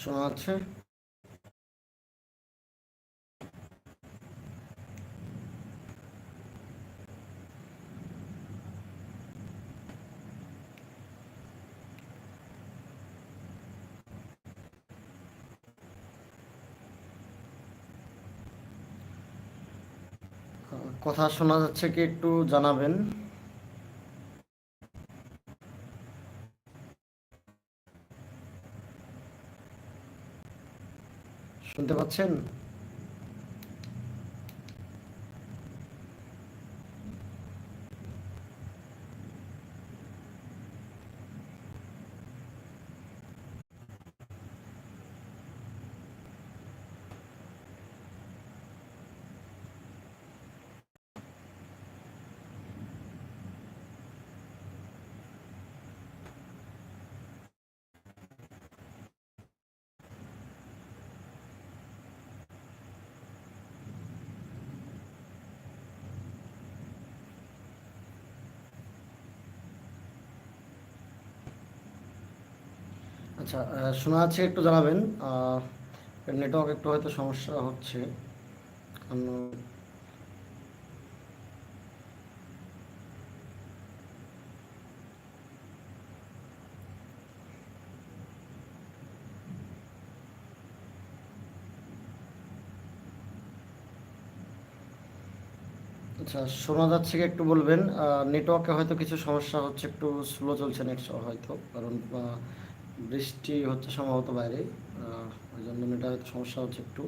শোনা যাচ্ছে কথা শোনা যাচ্ছে কি একটু জানাবেন? শুনতে পাচ্ছেন? আচ্ছা শোনা যাচ্ছে, একটু জানাবেন। নেটওয়ার্ক একটু হয়তো সমস্যা হচ্ছে। আচ্ছা শোনা যাচ্ছে কি একটু বলবেন? নেটওয়ার্কে হয়তো কিছু সমস্যা হচ্ছে, একটু স্লো চলছে নেট হয়তো। কারণ বৃষ্টি হচ্ছে সম্ভবত বাইরে ওই জন্য নেটে সমস্যা হচ্ছে একটু।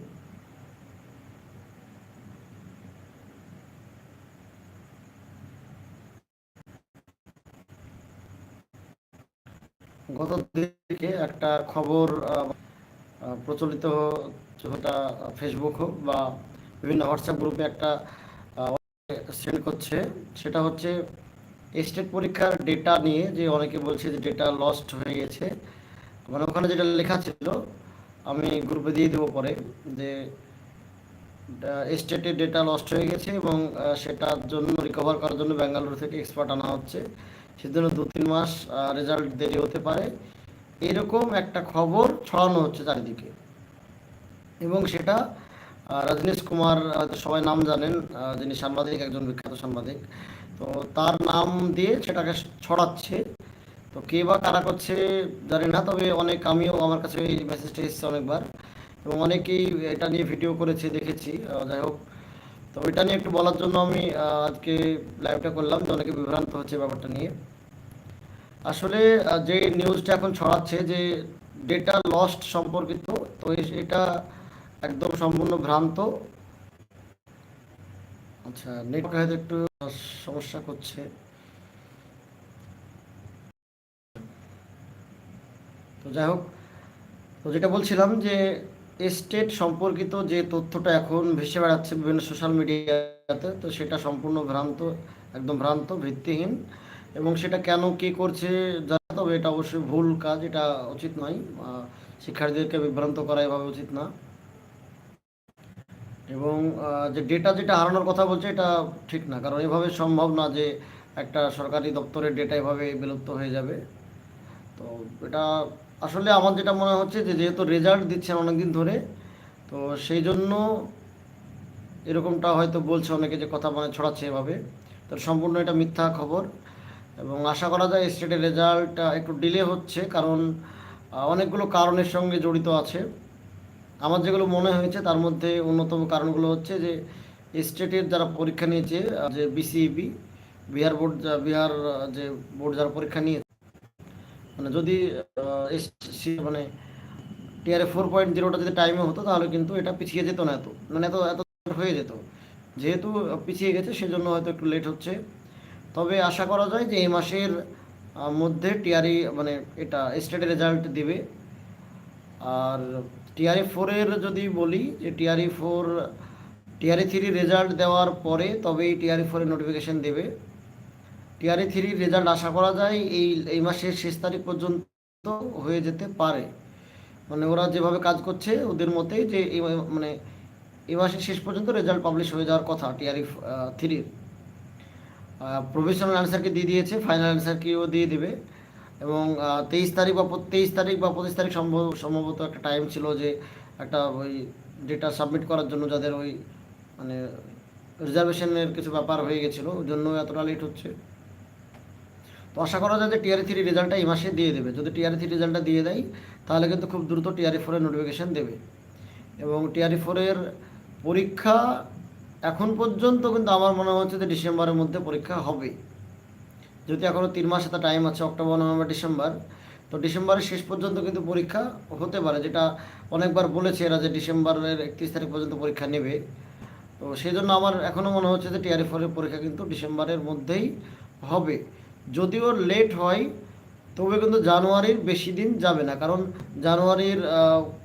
গত দিকে একটা খবর প্রচলিত ফেসবুক হোক বা বিভিন্ন হোয়াটসঅ্যাপ গ্রুপে একটা সেন্ড করছে। সেটা হচ্ছে স্টেট পরীক্ষার ডেটা নিয়ে যে অনেকে বলছে যে ডেটা লস্ট হয়ে গেছে। মানে ওখানে যেটা লেখা ছিল, আমি গ্রুপে দিয়ে দেবো পরে যে স্টেটের ডেটা লস্ট হয়ে গেছে এবং সেটার জন্য রিকভার করার জন্য ব্যাঙ্গালোর থেকে এক্সপার্ট আনা হচ্ছে। সেজন্য দু তিন মাস রেজাল্ট দেরি হতে পারে। এরকম একটা খবর ছড়ানো হচ্ছে চারিদিকে। এবং সেটা রজনীশ কুমার সবাই নাম জানেন যিনি সাংবাদিক, একজন বিখ্যাত সাংবাদিক। তো তার নাম দিয়ে সেটাকে ছড়াচ্ছে। তো কে বা কারা করছে জানি না, তবে অনেক আমিও আমার কাছে এই মেসেজটা এসেছে অনেকবার এবং অনেকেই এটা নিয়ে ভিডিও করেছে, দেখেছি। যাই হোক। তো এটা নিয়ে একটু বলার জন্য আমি আজকে লাইভটা করলাম যে অনেকে বিভ্রান্ত হচ্ছে ব্যাপারটা নিয়ে। আসলে যে নিউজটা এখন ছড়াচ্ছে যে ডেটা লস্ট সম্পর্কিত, তো এটা একদম সম্পূর্ণ ভ্রান্ত। আচ্ছা নেটওয়ার্ক হয়তো একটু সমস্যা করছে। তো যাই হোক, তো যেটা বলছিলাম যে স্টেট সম্পর্কিত যে তথ্যটা এখন ভেসে বেড়াচ্ছে বিভিন্ন সোশ্যাল মিডিয়াতে তো সেটা সম্পূর্ণ ভ্রান্ত, একদম ভ্রান্ত, ভিত্তিহীন এবং সেটা কেন, কে করছে জানা তবে এটা অবশ্যই ভুল কাজ, এটা উচিত নয়। শিক্ষার্থীদেরকে বিভ্রান্ত করা এভাবে উচিত না। এবং যে ডেটা যেটা হারানোর কথা বলছে, এটা ঠিক না, কারণ এভাবে সম্ভব না যে একটা সরকারি দপ্তরের ডেটা এভাবে বিলুপ্ত হয়ে যাবে। তো এটা আসলে আমার যেটা মনে হচ্ছে যে যেহেতু রেজাল্ট দিচ্ছেন অনেকদিন ধরে, তো সেই জন্য এরকমটা হয়তো বলছে অনেকে যে কথা মানে ছড়াচ্ছে এভাবে। তো সম্পূর্ণ এটা মিথ্যা খবর এবং আশা করা যায় স্টেটের রেজাল্ট একটু ডিলে হচ্ছে কারণ অনেকগুলো কারণের সঙ্গে জড়িত আছে। আমার যেগুলো মনে হয়েছে তার মধ্যে অন্যতম কারণগুলো হচ্ছে যে স্টেটের যারা পরীক্ষা নিয়েছে যে বিসিইবি বিহার বোর্ড বিহার যে বোর্ড যারা পরীক্ষা নিয়েছে মানে যদি মানে টিআরএ ফোর পয়েন্ট জিরোটা যদি টাইমে হতো, তাহলে কিন্তু এটা পিছিয়ে যেত না এত। মানে এত এত হয়ে যেত। যেহেতু পিছিয়ে গেছে, সেজন্য হয়তো একটু লেট হচ্ছে। তবে আশা করা যায় যে এই মাসের মধ্যে টিআরই মানে এটা স্টেটের রেজাল্ট দিবে। আর টিআরই ফোরের যদি বলি, যে TRE four TRE three result দেওয়ার পরে তবেই টিআরই ফোরের নোটিফিকেশন দেবে। টিআরই থ্রির রেজাল্ট আশা করা যায় এই এই মাসের শেষ তারিখ পর্যন্ত হয়ে যেতে পারে। মানে ওরা যেভাবে কাজ করছে ওদের মতেই যে এই মানে এই মাসের শেষ পর্যন্ত রেজাল্ট পাবলিশ হয়ে যাওয়ার কথা টিআরই থ্রির প্রফেশনাল অ্যান্সারকে দিয়ে দিয়েছে ফাইনাল অ্যান্সারকেও দিয়ে দেবে। এবং তেইশ তারিখ বা তেইশ তারিখ বা পঁচিশ তারিখ সম্ভব সম্ভবত একটা টাইম ছিল যে একটা ওই ডেটা সাবমিট করার জন্য যাদের ওই মানে রিজার্ভেশনের কিছু ব্যাপার হয়ে গেছিল, ওই জন্য এতটা লেট হচ্ছে। তো আশা করা যায় যে টিআরই থ্রি রেজাল্টটা এই মাসে দিয়ে দেবে। যদি টিআরই থ্রি রেজাল্টটা দিয়ে দেয়, তাহলে কিন্তু খুব দ্রুত টিআরই ফোরের নোটিফিকেশান দেবে। এবং টিআরই ফোরের পরীক্ষা এখন পর্যন্ত কিন্তু আমার মনে হচ্ছে যে ডিসেম্বরের মধ্যে পরীক্ষা হবে। যদি এখনও তিন মাস একটা টাইম আছে, অক্টোবর, নভেম্বর, ডিসেম্বর, তো ডিসেম্বরের শেষ পর্যন্ত কিন্তু পরীক্ষা হতে পারে, যেটা অনেকবার বলেছে এরা যে ডিসেম্বরের একত্রিশ তারিখ পর্যন্ত পরীক্ষা নেবে। তো সেই জন্য আমার এখনও মনে হচ্ছে যে টিআরএফ ফোরের পরীক্ষা কিন্তু ডিসেম্বরের মধ্যেই হবে। যদিও লেট হয়, তবে কিন্তু জানুয়ারির বেশি দিন যাবে না। কারণ জানুয়ারির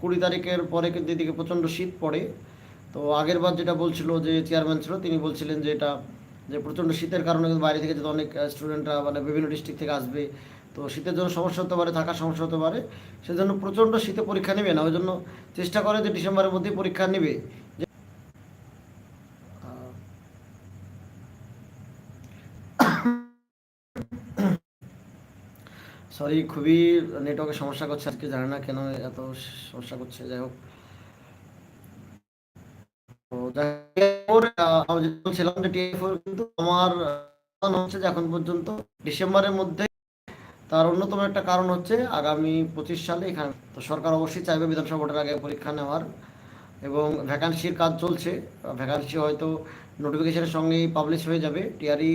কুড়ি তারিখের পরে কিন্তু এদিকে প্রচণ্ড শীত পড়ে। তো আগের বার যেটা বলছিল যে চেয়ারম্যান ছিল, তিনি বলছিলেন যে এটা, যে প্রচণ্ড শীতের কারণে কিন্তু বাইরে থেকে যদি অনেক স্টুডেন্টরা মানে বিভিন্ন ডিস্ট্রিক্ট থেকে আসবে, তো শীতের জন্য সমস্যা হতে পারে, থাকার সমস্যা হতে পারে। সেজন্য প্রচণ্ড শীতে পরীক্ষা নেবে না। ওই জন্য চেষ্টা করে যে ডিসেম্বরের মধ্যেই পরীক্ষা নেবে যে- আহ, সরি খুবই নেটওয়ার্কের সমস্যা করছে, আজকে জানি না কেন এত সমস্যা করছে, যাই হোক। বলছিলাম যে টিএফ কিন্তু আমার হচ্ছে যে এখন পর্যন্ত ডিসেম্বরের মধ্যে তার অন্যতম একটা কারণ হচ্ছে আগামী পঁচিশ সালে এখানে, তো সরকার অবশ্যই চাইবে বিধানসভা ভোটের আগে পরীক্ষা নেওয়ার এবং ভ্যাকান্সির কাজ চলছে। ভ্যাকান্সি হয়তো নোটিফিকেশনের সঙ্গেই পাবলিশ হয়ে যাবে। টিআরই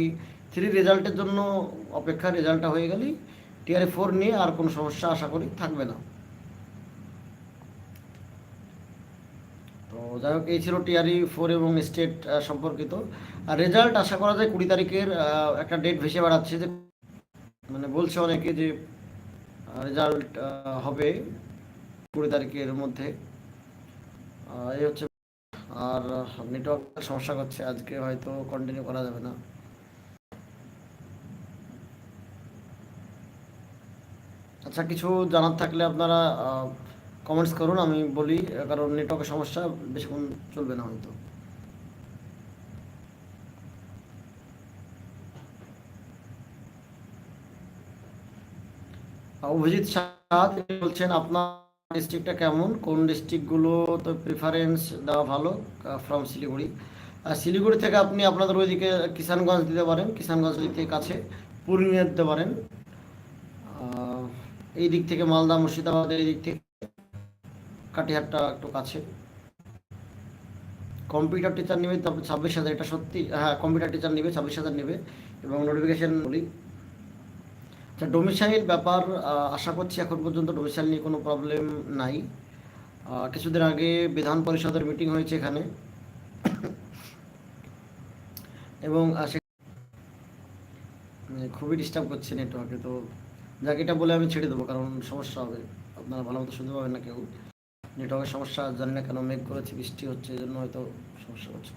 থ্রি রেজাল্টের জন্য অপেক্ষা রেজাল্টটা হয়ে গেলেই টিআরই ফোর নিয়ে আর কোনো সমস্যা আশা করি থাকবে না। তো যাই হোক, এই ছিল টিআরই ফোর এবং স্টেট সম্পর্কিত। আর রেজাল্ট আশা করা যায় কুড়ি তারিখের একটা ডেট ভেসে বেড়াচ্ছে যে মানে বলছে অনেকে যে রেজাল্ট হবে কুড়ি তারিখের মধ্যে। এই হচ্ছে আর নেটওয়ার্ক সমস্যা করছে, আজকে হয়তো কন্টিনিউ করা যাবে না। আচ্ছা কিছু জানার থাকলে আপনারা কমেন্টস করুন, আমি বলি, কারণ নেটওয়ার্কের সমস্যা বেশিক্ষণ চলবে না হয়তো। অভিজিৎ শাহ তিনি বলছেন, আপনার ডিস্ট্রিক্টটা কেমন? কোন ডিস্ট্রিক্টগুলো তো প্রিফারেন্স দেওয়া ভালো? ফ্রম শিলিগুড়ি। শিলিগুড়ি থেকে আপনি আপনাদের ওইদিকে কিষানগঞ্জ দিতে পারেন, কিষানগঞ্জ থেকে কাছে পূর্ণিয়া দিতে পারেন। এই দিক থেকে মালদা মুর্শিদাবাদের এই দিক থেকে কাটিহারটা একটু কাছে। কম্পিউটার টিচার নেবে, তারপর ছাব্বিশ হাজার, এটা সত্যি হ্যাঁ কম্পিউটার টিচার নেবে, ছাব্বিশ হাজার নেবে এবং নোটিফিকেশন বলি। আচ্ছা ডোমিসাইল ব্যাপার আশা করছি এখন পর্যন্ত ডোমিসাইল নিয়ে কোনো প্রবলেম নাই। কিছুদিন আগে বিধান পরিষদের মিটিং হয়েছে এখানে। এবং মানে খুবই ডিস্টার্ব করছে নেটওয়ার্কে তো যাকে, এটা বলে আমি ছেড়ে দেবো, কারণ সমস্যা হবে। আপনারা ভালো মতো শুনতে পাবেন না কেউ। নেটওয়ার্কের সমস্যা, জানি না কেন মেঘ করেছে, বৃষ্টি হচ্ছে, এই জন্য হয়তো সমস্যা হচ্ছে।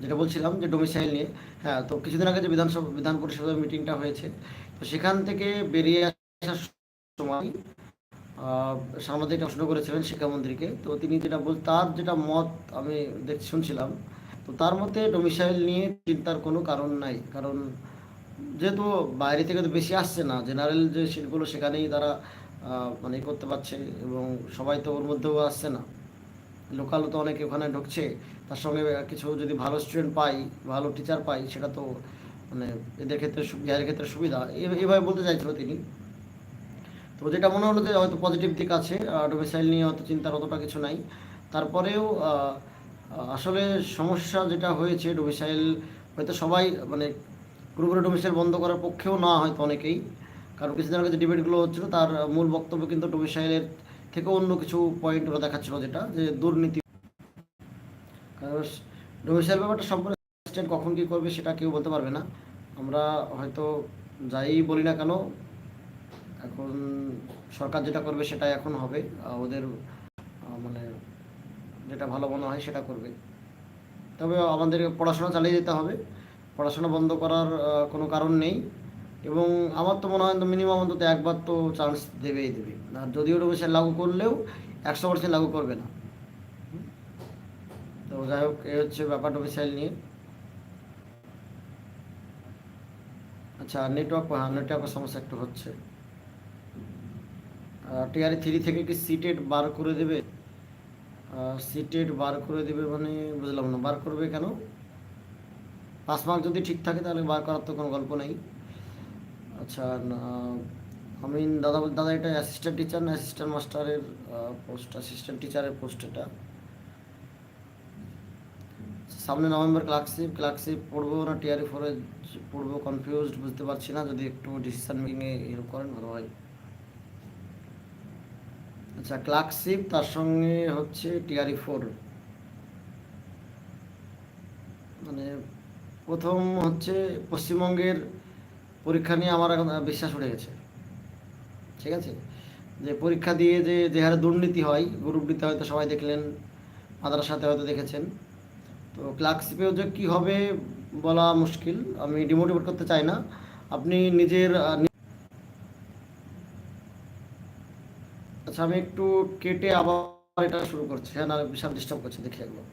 যেটা বলছিলাম যে ডোমিসাইল নিয়ে হ্যাঁ তো কিছুদিন আগে যে বিধানসভা, বিধান পরিষদের মিটিংটা হয়েছে, তো সেখান থেকে বেরিয়ে আসার সময় সাংবাদিক প্রশ্ন করেছিলেন শিক্ষামন্ত্রীকে, তো তিনি যেটা বল, তার যেটা মত আমি দেখ শুনছিলাম, তো তার মতে ডোমিসাইল নিয়ে চিন্তার কোনো কারণ নাই, কারণ যেহেতু বাইরে থেকে তো বেশি আসছে না জেনারেল যে সিটগুলো সেখানেই তারা মানে করতে পারছে এবং সবাই তো ওর মধ্যেও আসছে না। লোকালও তো অনেকে ওখানে ঢুকছে, তার সঙ্গে কিছু যদি ভালো স্টুডেন্ট পাই, ভালো টিচার পাই, সেটা তো মানে এদের ক্ষেত্রে বিহারের ক্ষেত্রে সুবিধা। এ- এভাবে বলতে চাইছিল তিনি। তো যেটা মনে হলো যে হয়তো পজিটিভ দিক আছে ডোমিসাইল নিয়ে হয়তো চিন্তার অতটা কিছু নাই। তারপরেও আসলে সমস্যা যেটা হয়েছে ডোমিসাইল হয়তো সবাই মানে পুরোপুরি ডোমিসাইল বন্ধ করার পক্ষেও না হয়তো অনেকেই। কারণ কিছুদিন আগে যে ডিবেটগুলো হচ্ছিল, তার মূল বক্তব্য কিন্তু ডোমিসাইলের থেকে অন্য কিছু পয়েন্ট দেখাচ্ছিল যেটা, যে দুর্নীতি। কারণ ডোমিসাইল ব্যাপারটা সম্পূর্ণ স্টেট কখন কী করবে সেটা কেউ বলতে পারবে না। আমরা হয়তো যাই বলি না কেন, এখন সরকার যেটা করবে সেটাই এখন হবে। ওদের মানে যেটা ভালো মনে হয় সেটা করবে। তবে আমাদের পড়াশোনা চালিয়ে যেতে হবে। পড়াশোনা বন্ধ করার কোনো কারণ নেই। এবং আমার তো মনে হয় তো মিনিমাম অন্তত একবার তো চান্স দেবেই দেবে। আর যদিও ডোমিসাইল লাগু করলেও একশো পার্সেন্ট লাগু করবে না। তো যাই হোক, এ হচ্ছে ব্যাপার ডোমিসাইল নিয়ে। আচ্ছা নেটওয়ার্ক হ্যাঁ নেটওয়ার্কের সমস্যা একটু হচ্ছে। টিআরই থ্রি থেকে কি সিটেড বার করে দেবে? সিটেড বার করে দেবে মানে বুঝলাম না, বার করবে কেন? পাস মার্ক যদি ঠিক থাকে, তাহলে বার করার তো কোনো গল্প নেই। আচ্ছা আমি দাদা দাদা এটা অ্যাসিস্ট্যান্ট টিচার না অ্যাসিস্ট্যান্ট মাস্টারের পোস্ট অ্যাসিস্ট্যান্ট টিচারের পোস্ট এটা? সামনে নভেম্বর ক্লার্কশিপ ক্লার্কশিপ পড়ব না টিআরই ফোরে পড়ব কনফিউজড বুঝতে পারছি না, যদি একটু ডিসিশন মেকিংয়ে হেল্প করেন ভালো হয়। আচ্ছা ক্লার্কশিপ তার সঙ্গে হচ্ছে টিআরই ফোর মানে প্রথম হচ্ছে পশ্চিমবঙ্গের পরীক্ষা নিয়ে আমার এখন বিশ্বাস উঠে গেছে। ঠিক আছে? যে পরীক্ষা দিয়ে যে যে হারে দুর্নীতি হয় গ্রুপ ডিতে হয়তো সবাই দেখলেন, মাদ্রাসাতে হয়তো দেখেছেন। তো ক্লার্কশিপেও যে কী হবে বলা মুশকিল, আমি ডিমোটিভেট করতে চাই না। আপনি নিজের আচ্ছা আমি একটু কেটে আবার এটা শুরু করছি। হ্যাঁ না বিশাল ডিস্টার্ব করছি, দেখি একবার।